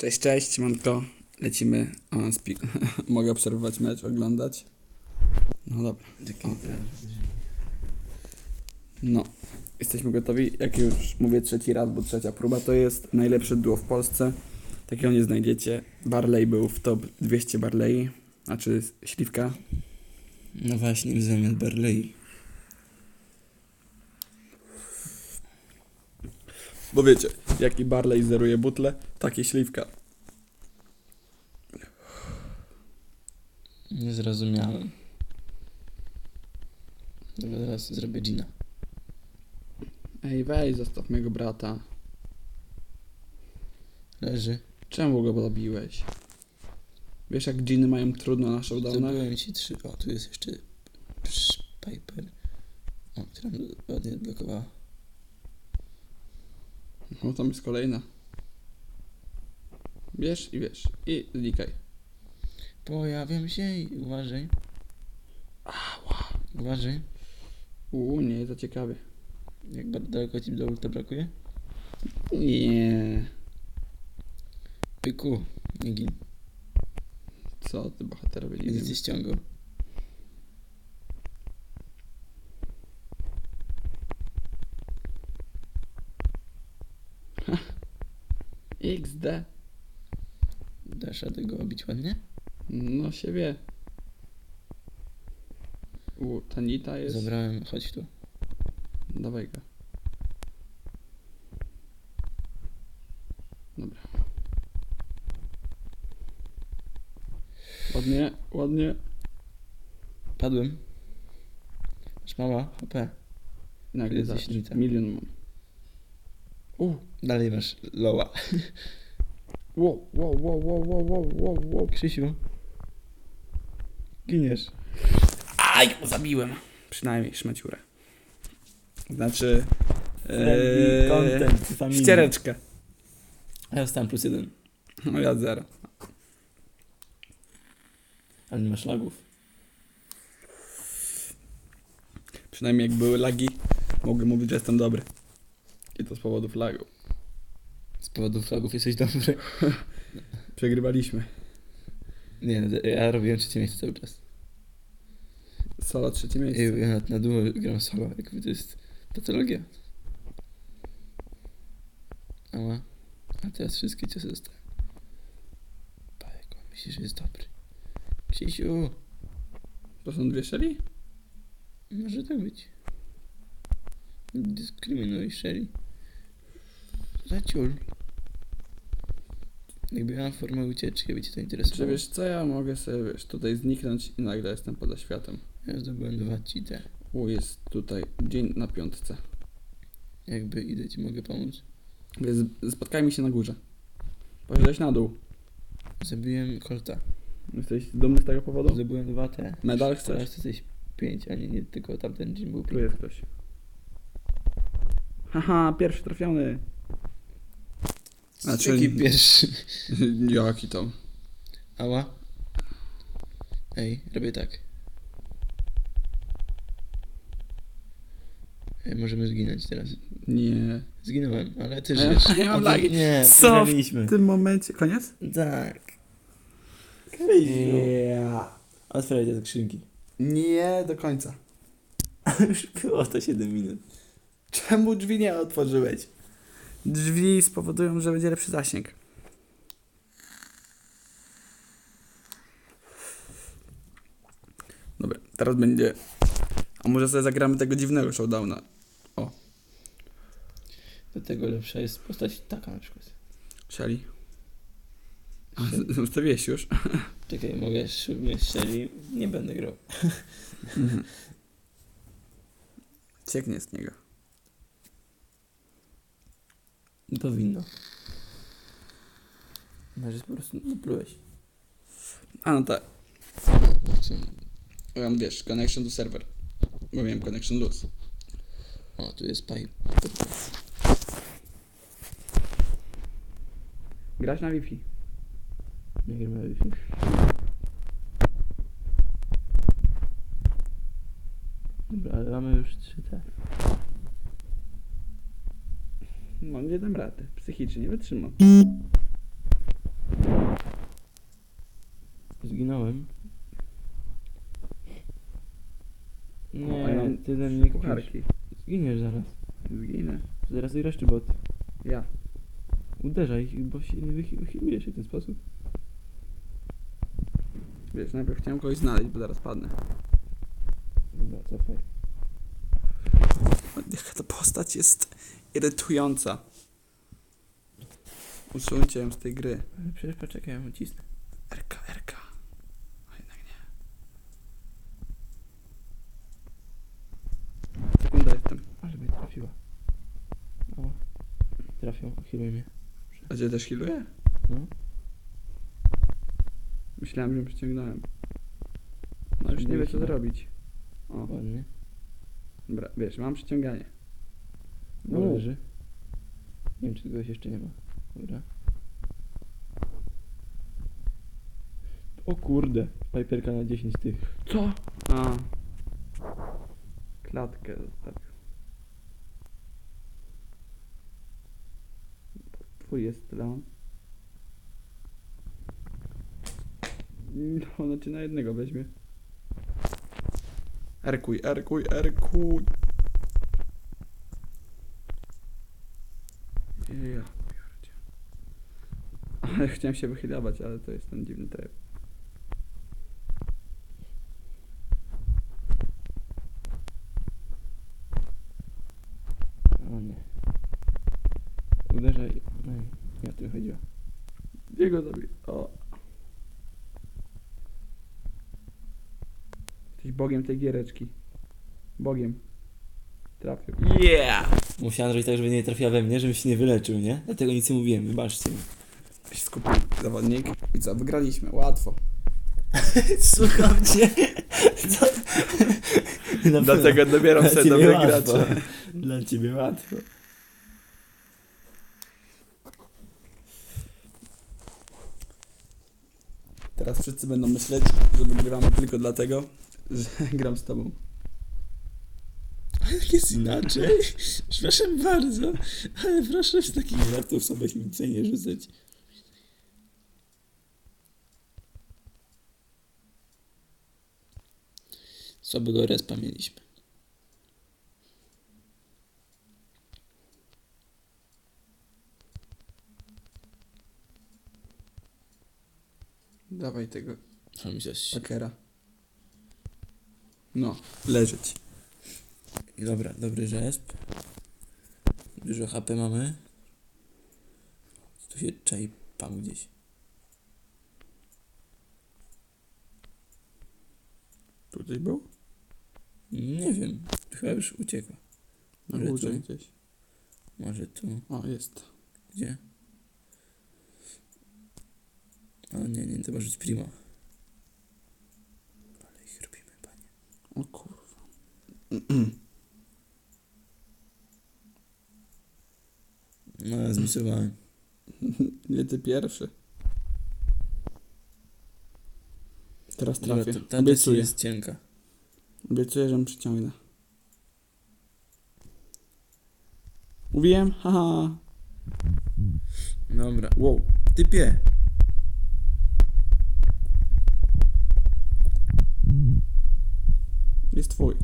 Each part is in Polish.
Cześć, cześć, manko. Lecimy. O, Mogę obserwować mecz, oglądać. No dobra. O. No. Jesteśmy gotowi. Jak już mówię trzeci raz, bo trzecia próba, to jest najlepsze duo w Polsce. Takiego nie znajdziecie. Barley był w top 200 Barley, znaczy śliwka. No właśnie, w zamian Barley. Bo wiecie, jaki Barley zeruje butle, taki śliwka. Nie zrozumiałem. Dobra, teraz zrobię Gina. Ej, weź, zostaw mojego brata. Leży. Czemu go zabiłeś? Wiesz, jak dżiny mają trudno na showdownach? Zdobyłem ci trzy. O, tu jest jeszcze Psz, Piper. O, która mnie ładnie odblokowała. No, tam jest kolejna. Wiesz i wiesz. I znikaj. Pojawiam się i uważaj. Uważaj. Uuu, nie, to ciekawie. Jak bardzo daleko ci do ulta brakuje? Nie. Pyku. Nie gin. Co ty bohaterowie nie Kiedy wiem. Dasz radę go obić ładnie? No się wie. U, Tanita jest. Zabrałem, chodź tu. Dawaj go. Dobra. Ładnie, ładnie. Padłem. Masz mała HP. Nagle śliwka. Milion mam. U, Dalej masz loła. Wow, wow, wow, wow, wow, wow, wow, wow. Krzysiu. Giniesz. Aj, zabiłem. Przynajmniej szmaciurę. Znaczy... Eee, ściereczkę. A ja dostałem plus jeden. No ja zero. Ale nie masz lagów. Przynajmniej jak były lagi, mogę mówić, że jestem dobry. I to z powodów lagów. Z powodu flagów jesteś dobry. Przegrywaliśmy. Nie, no, ja robiłem trzecie miejsce cały czas. Solo trzecie miejsce. Ja, na, na duo gram solo, jakby to jest patologia. Ała. A teraz wszystkie ciosy dostałem. Pajek, on myśli, że jest dobry. Krzysiu, To są dwie szeli? może tak być. Dyskryminuj Zaciul. Jakby miałam formę ucieczki, by cię to Czy interesowało. wiesz co, ja mogę sobie, wiesz, tutaj zniknąć i nagle jestem poza światem. Ja zdobyłem dwa cheaty. U, jest tutaj dzień na piątce. Jakby idę ci mogę pomóc. Więc spotkajmy się na górze. Poszedłeś na dół. Zabiłem Colta. Jesteś dumny z tego powodu? Zdobyłem dwa te. Medal Teraz chcesz? jesteś pięć, a nie, nie tylko tamten dzień był Tu pięć. jest ktoś. Haha, pierwszy trafiony. Znaczy- Jaki pierwszy? Jaki tam? Ała. Ej, robię tak. Ej, możemy zginąć teraz. Nie. Zginąłem, ale ty A ja- żyjesz. ja mam lagi. Nie, Co? przegraliśmy. W tym momencie, koniec? Tak. Yeah. Otwierajcie skrzynki. Nie do końca. Już było to 7 minut. Czemu drzwi nie otworzyłeś? Drzwi spowodują, że będzie lepszy zasięg. Dobra, teraz będzie. A może sobie zagramy tego dziwnego showdowna? Do tego lepsza jest postać taka na przykład. Szali. Ustawiłeś już? Czekaj, mogę szumie strzeli. Nie będę grał. Mhm. Cieknie z niego. Powinno. Może po prostu naplułeś. A no tak. Ja mam wiesz, connection to server. Bo miałem connection loose. O, tu jest pipe. Grać na Wi-Fi. Nie gramy Wi-Fi. Dobra, ale mamy już trzy te. No nie dam rady. Psychicznie nie wytrzymam. zginąłem. O, a ja Nie, mam ty ze mnie kpisz. Kucharki. Zginiesz zaraz. Zginę. Zaraz zagrasz czy bot. Ja. Uderzaj, bo się nie wychy- wychylujesz się w ten sposób. Wiesz, najpierw chciałem kogoś znaleźć, bo zaraz padnę. Dobra, cofaj. Jaka ta postać jest irytująca. Usuńcie ją z tej gry. Ale przecież poczekaj, ja mu cisnę. RK, RK. A jednak nie. Sekunda jestem. Ale mnie trafiła. O. Trafią, healuj mnie. A cię też healuje? No. Myślałem, że przyciągnąłem. No już nie wie co zrobić. O, Ładnie. dobra, wiesz, mam przyciąganie. No U. leży. Nie wiem, czy kogoś jeszcze nie ma. Dobra. O kurde. Piperka na 10 tych. Co? A. Klatkę zostawił. Twój jest Leon. No, ona cię na jednego weźmie. Erkuj, erkuj, erkuj. Ja pierdzie. Ale chciałem się wychylować, ale to jest ten dziwny tryb. O nie. Uderzaj. No i nie o tym chodziło. Jego zabij. O. Jesteś bogiem tej giereczki. Bogiem. Trafił. Yeah! Musiałem zrobić tak, żeby nie trafiła we mnie, żebym się nie wyleczył, nie? Dlatego nic nie mówiłem, wybaczcie mi. Się skupił zawodnik. I co, wygraliśmy. Łatwo. Słucham cię. Co? Na Dlatego dobieram Dla sobie ciebie łatwo. graczy. Dla ciebie łatwo. Teraz wszyscy będą myśleć, że wygrywamy tylko dlatego, że gram z tobą. Ale jak jest inaczej? Przepraszam bardzo, ale proszę z takich żartów sobie nic nie rzucać. Słabego respa mieliśmy. Dawaj tego A mi coś... pakera. No, leżeć. I Dobra, dobry resp. Dużo HP mamy. Tu się czai pan gdzieś. Tu gdzieś był? Nie wiem, chyba już uciekła. Na Może górze tu? gdzieś. Może tu, O, jest. gdzie? O nie, nie, to może być primo. Ale ich robimy, panie. O kurwa. No, zmisowałem. Nie ty pierwszy. Teraz Dobra, trafię. to ta Obiecuję. jest cienka. Obiecuję, że przyciągnę. Mówiłem? Haha. Dobra. Wow. Typie. Jest twój.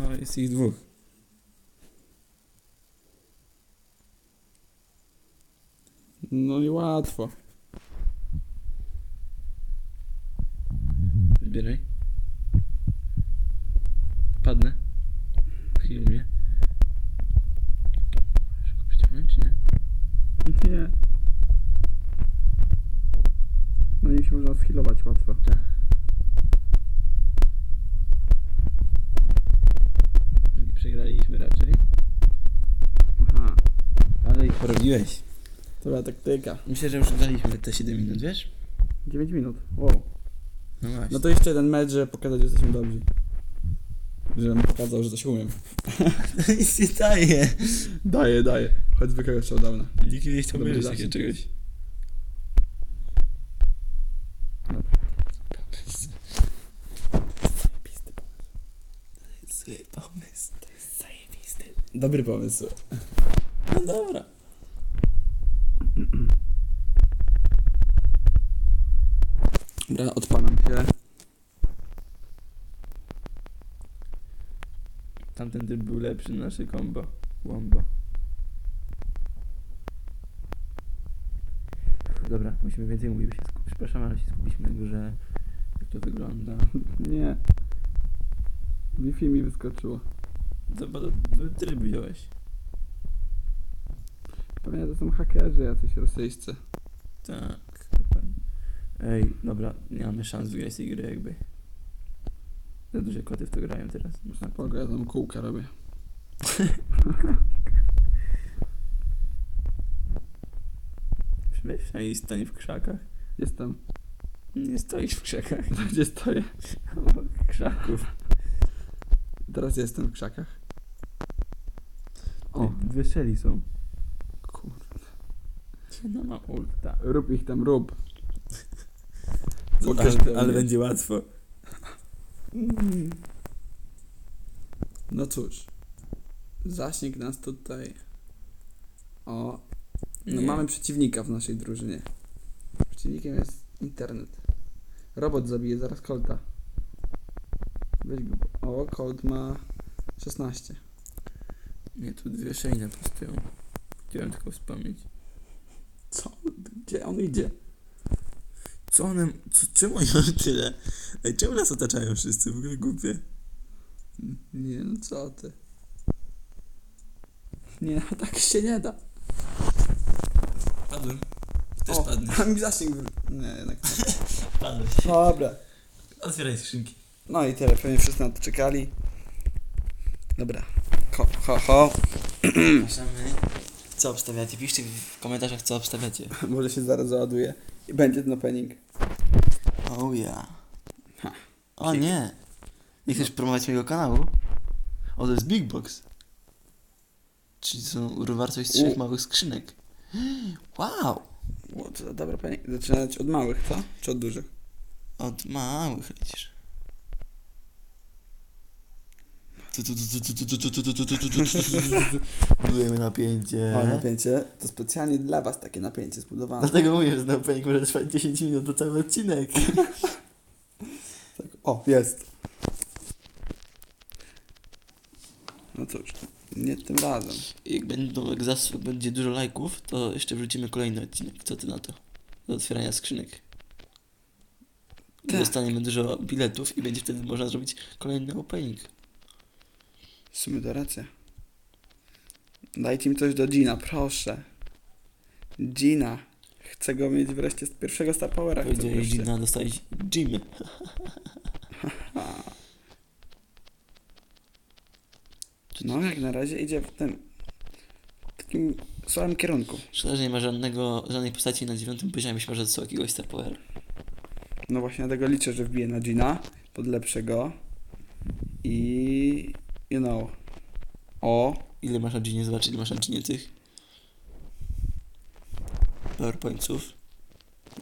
No, jest ich dwóch. No i łatwo. Wybieraj. Padnę. Chwil mnie. Możesz go przyciągnąć, czy nie? Nie. No schilować łatwo. Tak. Przegraliśmy raczej. Aha. Ale ich porobiłeś. To była taktyka. Myślę, że już daliśmy te 7 minut, wiesz? 9 minut. Wow. No właśnie. No to jeszcze jeden mecz, żeby pokazać, że jesteśmy dobrzy. Żebym pokazał, że coś umiem. nic nie daje. Daję, daję. Choć zwykłego showdowna. Nikt nie chciał zasięg. takiego czegoś. Zły pomysł. To jest zajebisty. Dobry pomysł. No dobra. Dobra, odpalam się. Tamten typ był lepszy, nasze kombo. Łombo. Dobra, musimy więcej mówić, bo się skup... Przepraszam, ale się skupiliśmy na grze. Jak to wygląda. Nie. Wi-Fi mi wyskoczyło. To, tryb wziąłeś. Pewnie to są hakerzy jacyś rosyjscy. Tak. Ej, dobra, nie mamy szans wygrać tej gry jakby. Za duże koty w to grają teraz. Spoko, ja tam kółka robię. Weź przynajmniej stanie w krzakach. Jestem. Nie stoisz w krzakach. Gdzie stoję? Obok krzaków. Teraz jestem w krzakach. O, dwie szeli są. kurde. No ma ulta. Rób ich tam, rób. Ale, Pokaż to ale mnie. będzie łatwo. No cóż. Zasięg nas tutaj. O. No Nie. mamy przeciwnika w naszej drużynie. Przeciwnikiem jest internet. Robot zabije zaraz Colta. Weź go. O, Colt ma 16. Nie, tu dwie szeli na to stoją. Chciałem tylko wspomnieć. Co? Gdzie on idzie? Co one... Co, czemu oni mają tyle? Ej, czemu nas otaczają wszyscy? W ogóle głupie. Nie, no co ty? Nie, no tak się nie da. Padłem. Też padniesz. A mi zasięg wr- Nie, jednak nie. Padłeś. Dobra. Otwieraj skrzynki. No i tyle, pewnie wszyscy na to czekali. Dobra. Ho, ho, ho. Co obstawiacie? Piszcie w komentarzach, co obstawiacie. Może się zaraz załaduje. I będzie ten opening. Oh yeah. Ha. O nie. Nie chcesz promować mojego kanału? O, to jest Big Box. Czyli są wartość trzech U. małych skrzynek. Wow. O, to opening. Zaczynać od małych, co? Czy od dużych? Od małych lecisz. Budujemy napięcie. O, napięcie. To specjalnie dla was takie napięcie zbudowane. Dlatego mówię, że na opening może trwać 10 minut, to cały odcinek. Tak. O, jest. No cóż, nie tym razem. Jak, będą, jak zasób będzie dużo lajków, to jeszcze wrzucimy kolejny odcinek. Co ty na to? Do otwierania skrzynek. Tak. Dostaniemy dużo biletów i będzie wtedy można zrobić kolejny opening. W sumie to racja. Dajcie mi coś do Gina, proszę. Gina. Chcę go mieć wreszcie z pierwszego Star Powera. Powiedziałeś. Gina dostać Jimmy. No, jak na razie idzie w tym w takim słabym kierunku. Szkoda, że nie ma żadnego, żadnej postaci na dziewiątym poziomie, chyba że dostał jakiegoś Star Power. No właśnie dlatego liczę, że wbije na Gina pod lepszego. I you know. O, Ile masz na Ginie? Zobacz, ile masz na Ginie tych PowerPointów.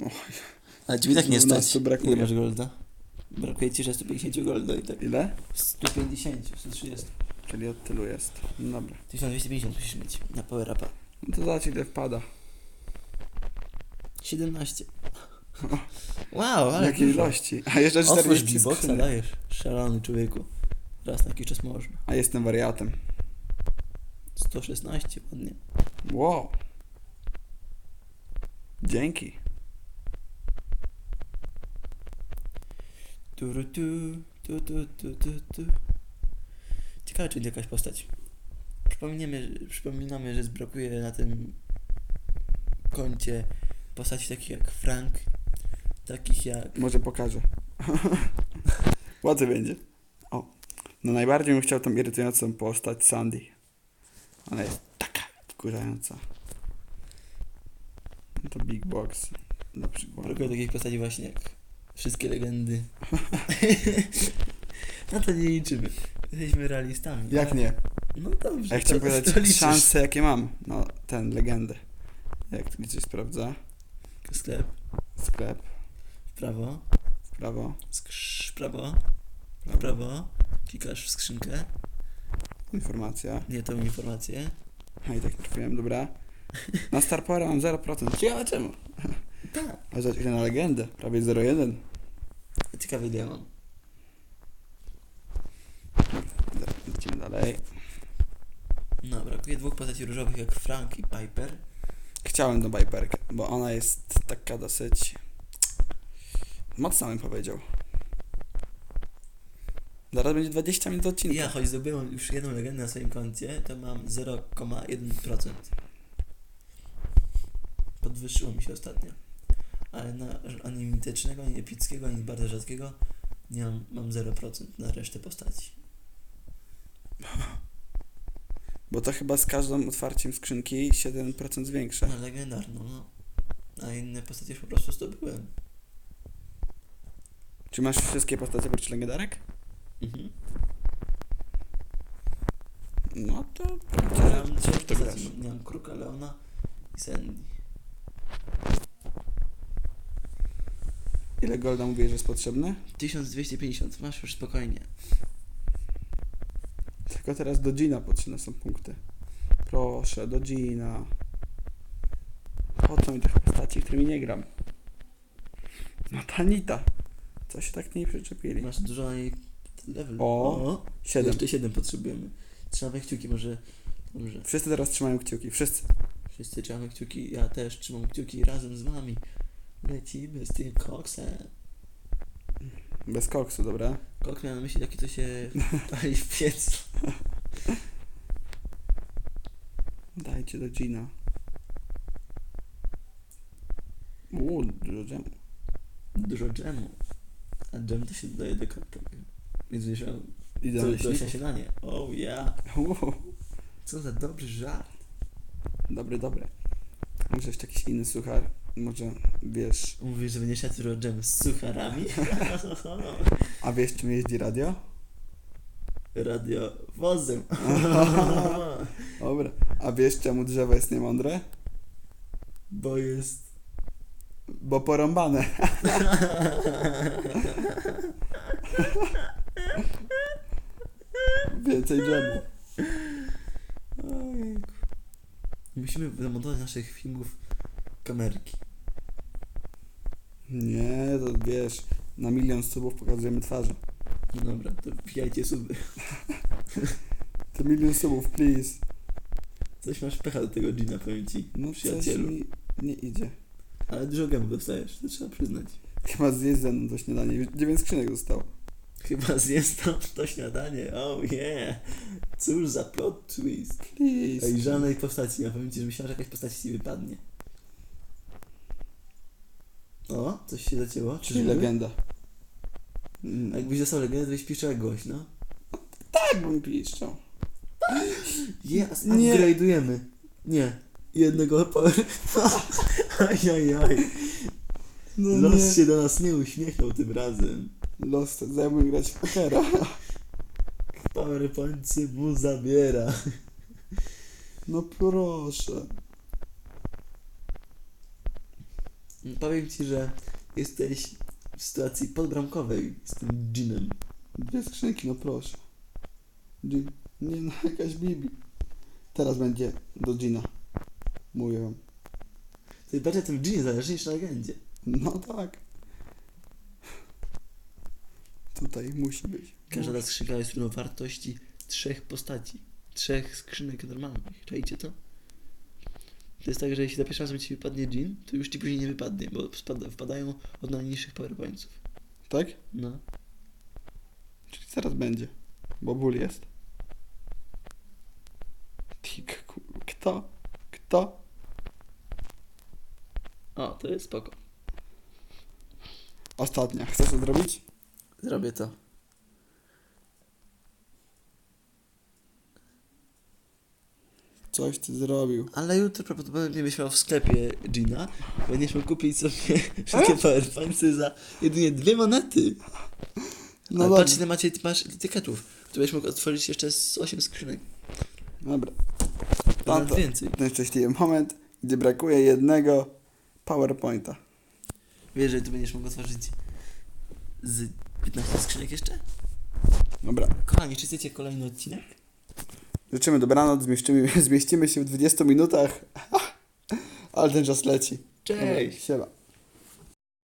Oj. Ale ciebie tak nie 12 stać. brakuje. Ile masz golda? Brakuje ci, że 150 golda i tak. ile? 150, 130. Czyli od tylu jest. No dobra. 1250 musisz mieć na Power Upa. No to zobacz ile wpada. 17. Wow, ale Jakiej dużo. ilości. A jeszcze Otwórz 40 G-Boxa, skrzynek. dajesz. Szalony człowieku. Raz na jakiś czas można. A jestem wariatem. 116, ładnie. Wow. Dzięki. Tu, tu, tu, tu, tu, tu, tu. Ciekawe, czy jakaś postać. Przypominamy, przypominamy, że brakuje na tym koncie postaci takich jak Frank, takich jak... Może pokażę. Łatwiej będzie. No najbardziej bym chciał tą irytującą postać Sandy. Ona jest taka wkurzająca. No to Big Box. Na przykład. Brakuje takich postaci właśnie jak wszystkie legendy. no to nie liczymy. Jesteśmy realistami. Jak nie? No dobrze. Ja chciałem to- to powiedzieć liczysz. szanse jakie mam. No ten, legendę. Jak tu gdzieś sprawdza. Sklep, Sklep. w prawo, W prawo. skrz, w prawo, w Prawo. Klikasz w skrzynkę, Informacja. nie tą informację. A i tak trafiłem, dobra. Na Star Power mam 0%. Ciekawe czemu. Tak. A ile na legendę. Prawie 0,1. Ciekawe ile ja mam. Dobra, Lecimy dalej. No, brakuje dwóch postaci różowych jak Frank i Piper. Chciałem tą Viperkę, bo ona jest taka dosyć... Mocna bym powiedział. Zaraz będzie 20 minut odcinka. Ja, choć zdobyłem już jedną legendę na swoim koncie, to mam 0,1%. Podwyższyło mi się ostatnio. Ale na ani mitycznego, ani epickiego, ani bardzo rzadkiego nie mam, mam 0% na resztę postaci. Bo to chyba z każdym otwarciem skrzynki 7% zwiększa. Na legendarną, no. A inne postacie już po prostu zdobyłem. Czy masz wszystkie postacie oprócz legendarek? Mhm. No to... Ja mam trzech to grasz. mam Kruka, Leona i Sandy. Ile golda mówisz, że jest potrzebne? 1250, masz już spokojnie. Tylko teraz do Gina potrzebne są punkty. Proszę, do Gina. Po co mi tych postaci, którymi nie gram? No Tanita. Co się tak nie przyczepili? Masz dużo na niej level. O, no, 7. Jeszcze 7 potrzebujemy. Trzymamy kciuki, może. Dobrze. Wszyscy teraz trzymają kciuki, wszyscy. Wszyscy trzymamy kciuki, ja też trzymam kciuki razem z wami. Lecimy z tym koksem. Bez koksu, dobra? Kok miał na myśli taki, co się pali w piecu. Dajcie do Gina. Uuu, dużo dżemu. Dużo dżemu. A dżem to się dodaje do koktajli. 1,90. Idealnie. No, śniadanie. Oh yeah. Co za dobry żart. Dobry, dobry. Może jeszcze jakiś inny suchar? Może wiesz. Mówisz, że będziesz jadł rodżem z sucharami? A wiesz, czym jeździ radio? Radio wozem. Dobra. A wiesz, czemu drzewo jest niemądre? Bo jest. Bo porąbane. Więcej dżemu. Ojejku. Musimy zamontować naszych filmów kamerki. Nie, to wiesz, na milion subów pokazujemy twarze. No dobra, to wbijajcie suby. To milion subów, please. Coś masz pecha do tego Gina, powiem ci, No coś przyjacielu. mi nie idzie. Ale dużo gemów dostajesz, to trzeba przyznać. Chyba zjeść ze mną to śniadanie. Dziewięć skrzynek zostało. Chyba zjesz to, to śniadanie, oh yeah. Cóż za plot twist. Please. Ej, żadnej postaci, ja powiem ci, że myślałem, że jakaś postać ci wypadnie. O, coś się zacięło? Czyli Czyżby? legenda. Mm, jakbyś dostał legendę, to byś piszczał jak głośno. Tak bym piszczał. Yes, Nie. upgrade'ujemy. Nie. Jednego power... Ajajaj. No Los nie. się do nas nie uśmiechnął tym razem. Los zajmę grać w pokera. PowerPointy mu zabiera. No proszę. Powiem ci, że jesteś w sytuacji podbramkowej z tym Ginem. Dwie skrzynki, no proszę. Gin. Nie no, jakaś Bibi. Teraz będzie do Gina. Mówię wam. To bardziej tym Ginie zależy niż na legendzie. No tak. Tutaj musi być. Każda skrzynka jest równo wartości trzech postaci. Trzech skrzynek normalnych. Czajcie to? To jest tak, że jeśli za pierwszym razem ci wypadnie Jean, to już ci później nie wypadnie, bo spada, wpadają od najniższych powerpointsów. Tak? No. Czyli zaraz będzie. Bo ból jest. Tik, Kto? Kto? O, to jest spoko. Ostatnia. Chcesz to zrobić? Zrobię to. Coś ty zrobił. Ale jutro prawdopodobnie będziesz miał w sklepie Gina. Będziesz mógł kupić sobie wszystkie powerpointsy za jedynie dwie monety. No Ale patrz, ile macie, masz etyketów. To będziesz mógł otworzyć jeszcze z 8 skrzynek. Dobra. Nawet Tato. więcej. Ten szczęśliwy moment, gdzie brakuje jednego PowerPointa. Wiesz, że tu będziesz mógł otworzyć z 15 skrzynek jeszcze? Dobra. Kochani, czy chcecie kolejny odcinek? Życzymy dobranoc, zmieścimy, zmieścimy się w 20 minutach. Ale ten czas leci. Cześć! Dobra, Siema.